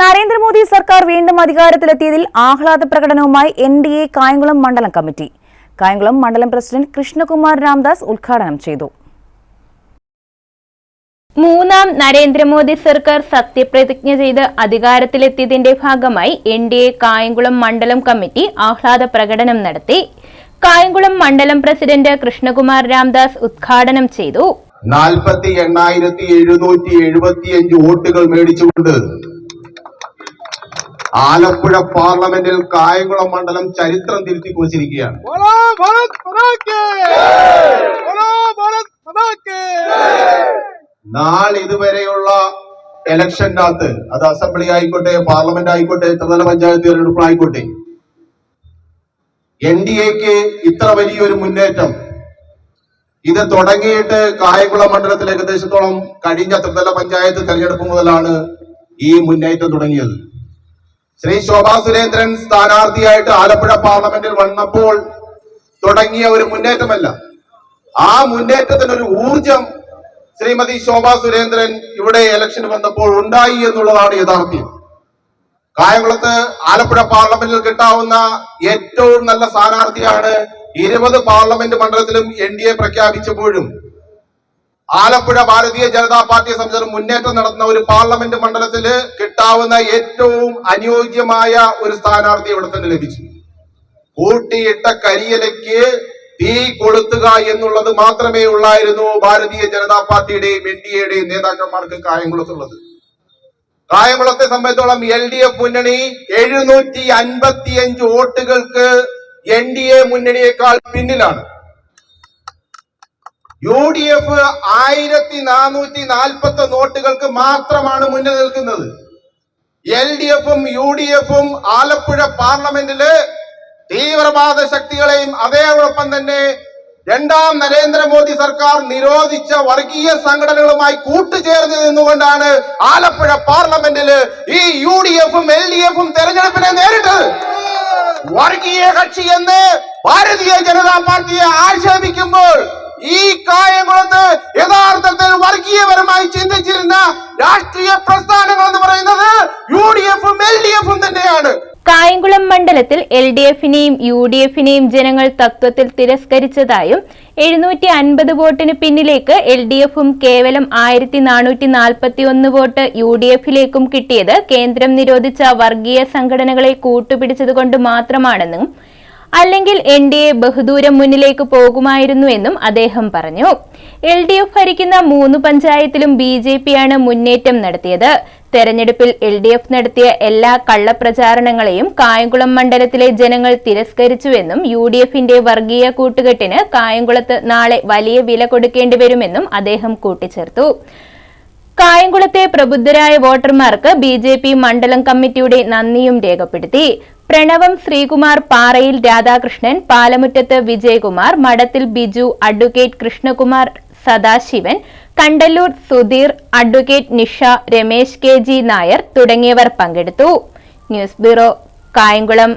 നരേന്ദ്രമോദി സർക്കാർ വീണ്ടും അധികാരത്തിലെത്തിയതിൽ ആഹ്ലാദ പ്രകടനവുമായി എൻ ഡി എ കായംകുളം മണ്ഡലം കമ്മിറ്റി. കായംകുളം മണ്ഡലം പ്രസിഡന്റ് കൃഷ്ണകുമാർ രാംദാസ് ഉദ്ഘാടനം ചെയ്തു. മൂന്നാം നരേന്ദ്രമോദി സർക്കാർ സത്യപ്രതിജ്ഞ ചെയ്ത് അധികാരത്തിലെത്തിയതിന്റെ ഭാഗമായി എൻ ഡി എ കായംകുളം മണ്ഡലം കമ്മിറ്റി ആഹ്ലാദ പ്രകടനം നടത്തി. കായംകുളം മണ്ഡലം പ്രസിഡന്റ് കൃഷ്ണകുമാർ രാംദാസ് ഉദ്ഘാടനം ചെയ്തു. നാൽപ്പത്തി എണ്ണായിരത്തി എഴുന്നൂറ്റി എഴുപത്തിയഞ്ച് വോട്ടുകൾ മേടിച്ചുകൊണ്ട് ആലപ്പുഴ പാർലമെന്റിൽ കായംകുളം മണ്ഡലം ചരിത്രം തിരുത്തി കുറിച്ചിരിക്കുകയാണ്. നാളിതുവരെയുള്ള ഇലക്ഷനകത്ത് അത് അസംബ്ലി ആയിക്കോട്ടെ പാർലമെന്റ് ആയിക്കോട്ടെ ത്രിതല പഞ്ചായത്ത് തിരഞ്ഞെടുപ്പ് ആയിക്കോട്ടെ എൻ ഡി എക്ക് ഇത്ര വലിയൊരു മുന്നേറ്റം. ഇത് തുടങ്ങിയിട്ട് കായംകുളം മണ്ഡലത്തിൽ ഏകദേശത്തോളം കഴിഞ്ഞ ത്രിതല പഞ്ചായത്ത് തെരഞ്ഞെടുപ്പ് മുതലാണ് ഈ മുന്നേറ്റം തുടങ്ങിയത്. ശ്രീ ശോഭാ സുരേന്ദ്രൻ സ്ഥാനാർത്ഥിയായിട്ട് ആലപ്പുഴ പാർലമെന്റിൽ വന്നപ്പോൾ തുടങ്ങിയ ഒരു മുന്നേറ്റമല്ല. ആ മുന്നേറ്റത്തിന് ഒരു ഊർജം ശ്രീമതി ശോഭാ സുരേന്ദ്രൻ ഇവിടെ ഇലക്ഷൻ വന്നപ്പോൾ ഉണ്ടായി എന്നുള്ളതാണ് യഥാർത്ഥ്യം. കായംകുളത്ത് ആലപ്പുഴ പാർലമെന്റിൽ കിട്ടാവുന്ന ഏറ്റവും നല്ല സ്ഥാനാർത്ഥിയാണ് ഇരുപത് പാർലമെന്റ് മണ്ഡലത്തിലും എൻ ഡി എ പ്രഖ്യാപിച്ചപ്പോഴും ആലപ്പുഴ ഭാരതീയ ജനതാ പാർട്ടിയെ സംബന്ധിച്ച് മുന്നേറ്റം നടത്തുന്ന ഒരു പാർലമെന്റ് മണ്ഡലത്തിൽ കിട്ടാവുന്ന ഏറ്റവും അനുയോജ്യമായ ഒരു സ്ഥാനാർത്ഥി ഇവിടെ തന്നെ ലഭിച്ചു. കൂട്ടിയിട്ട കരിയിലയ്ക്ക് തീ കൊളുത്തുക എന്നുള്ളത് മാത്രമേ ഉള്ളായിരുന്നു ഭാരതീയ ജനതാ പാർട്ടിയുടെയും എൻ ഡി എയുടെയും നേതാക്കന്മാർക്ക് കായംകുളത്തുള്ളത്. കായംകുളത്തെ സംബന്ധിച്ചോളം എൽ ഡി എഫ് മുന്നണി എഴുന്നൂറ്റി അൻപത്തിയഞ്ച് വോട്ടുകൾക്ക് എൻ ഡി എ മുന്നണിയേക്കാൾ പിന്നിലാണ്. യു ഡി എഫ് ആയിരത്തി നാനൂറ്റി നാൽപ്പത്തി ഒന്ന് വോട്ടുകൾക്ക് മാത്രമാണ് മുന്നിൽ നിൽക്കുന്നത്. എൽ ഡി എഫും യു ഡി എഫും ആലപ്പുഴ പാർലമെന്റിൽ തീവ്രവാദ ശക്തികളെയും അതേയോടൊപ്പം തന്നെ രണ്ടാം നരേന്ദ്രമോദി സർക്കാർ നിരോധിച്ച വർഗീയ സംഘടനകളുമായി കൂട്ടുചേർന്ന് നിന്നുകൊണ്ടാണ് ആലപ്പുഴ പാർലമെന്റിൽ ഈ യു ഡി എഫും എൽ ഡി എഫും തെരഞ്ഞെടുപ്പിനെ നേരിട്ടത്. വർഗീയ കക്ഷി എന്ന് ഭാരതീയ ജനതാ പാർട്ടിയെ ആക്ഷേപിക്കുമ്പോൾ ഈ കായംകുളത്ത് യഥാർത്ഥത്തിൽ വർഗീയപരമായി ചിന്തിച്ചിരുന്ന രാഷ്ട്രീയ പ്രസ്ഥാനങ്ങൾ എന്ന് പറയുന്നത് യു ഡി എഫും എൽ ഡി എഫും തന്നെയാണ്. കായംകുളം മണ്ഡലത്തിൽ എൽ ഡി എഫിനെയും യു ഡി എഫിനെയും ജനങ്ങൾ തത്വത്തിൽ തിരസ്കരിച്ചതായും എഴുന്നൂറ്റി അൻപത് വോട്ടിന് പിന്നിലേക്ക് എൽ ഡി എഫും കേവലം ആയിരത്തി നാനൂറ്റി നാൽപ്പത്തി ഒന്ന് വോട്ട് യു ഡി എഫിലേക്കും കിട്ടിയത് കേന്ദ്രം നിരോധിച്ച വർഗീയ സംഘടനകളെ കൂട്ടുപിടിച്ചതുകൊണ്ട് മാത്രമാണെന്നും അല്ലെങ്കിൽ എൻ ഡി എ ബഹുദൂരം മുന്നിലേക്ക് പോകുമായിരുന്നുവെന്നും അദ്ദേഹം പറഞ്ഞു. എൽ ഡി എഫ് ഭരിക്കുന്ന മൂന്ന് പഞ്ചായത്തിലും ബി ജെ പിയാണ് മുന്നേറ്റം നടത്തിയത്. തെരഞ്ഞെടുപ്പിൽ എൽ ഡി എഫ് നടത്തിയ എല്ലാ കള്ളപ്രചാരണങ്ങളെയും കായംകുളം മണ്ഡലത്തിലെ ജനങ്ങൾ തിരസ്കരിച്ചുവെന്നും യു ഡി എഫിന്റെ വർഗീയ കൂട്ടുകെട്ടിന് കായംകുളത്ത് നാളെ വലിയ വില കൊടുക്കേണ്ടി വരുമെന്നും അദ്ദേഹം കൂട്ടിച്ചേർത്തു. കായംകുളത്തെ പ്രബുദ്ധരായ വോട്ടർമാർക്ക് ബി ജെ പി മണ്ഡലം കമ്മിറ്റിയുടെ നന്ദിയും രേഖപ്പെടുത്തി. പ്രണവം ശ്രീകുമാർ പാറയിൽ Radhakrishnan Palamuttath Vijayakumar Madathil Biju advocate Krishnakumar Sadasivan Kandalloor Sudheer advocate Nisha Ramesh K G Nair തുടങ്ങിയവർ പങ്കെടുത്തു. News bureau Kayamkulam.